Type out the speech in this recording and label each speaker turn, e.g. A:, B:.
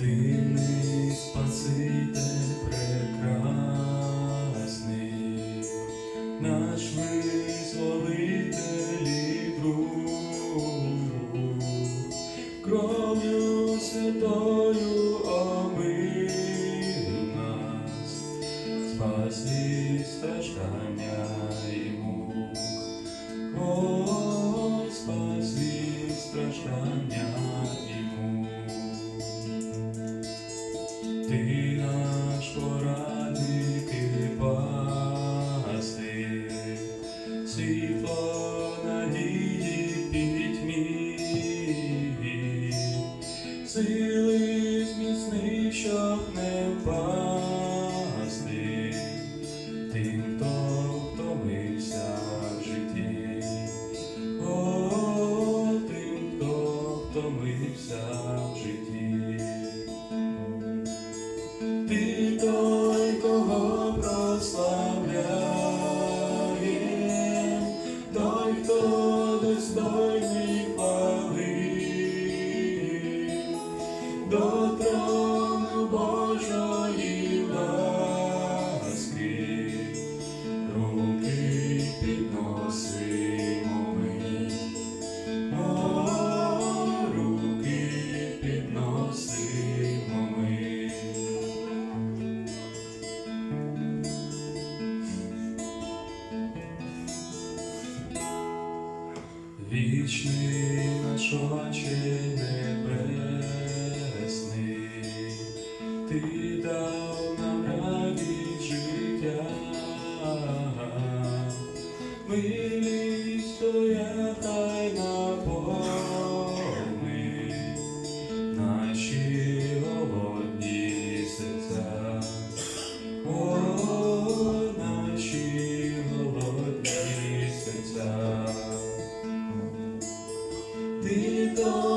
A: Дивний Спаситель прекрасний, наш визволитель і друг, кров'ю святою омив нас, спас від страждання і мук. Ти наш порадник і пастир, світло надії пітьмі, сили до трону Божої руки підносимо ми, руки підносимо ми. Вічний наш Отче небесний, ти дав нам радість життя, милість твоя хай наповни наші голодні серця, о, наші голодні серця. Ти дав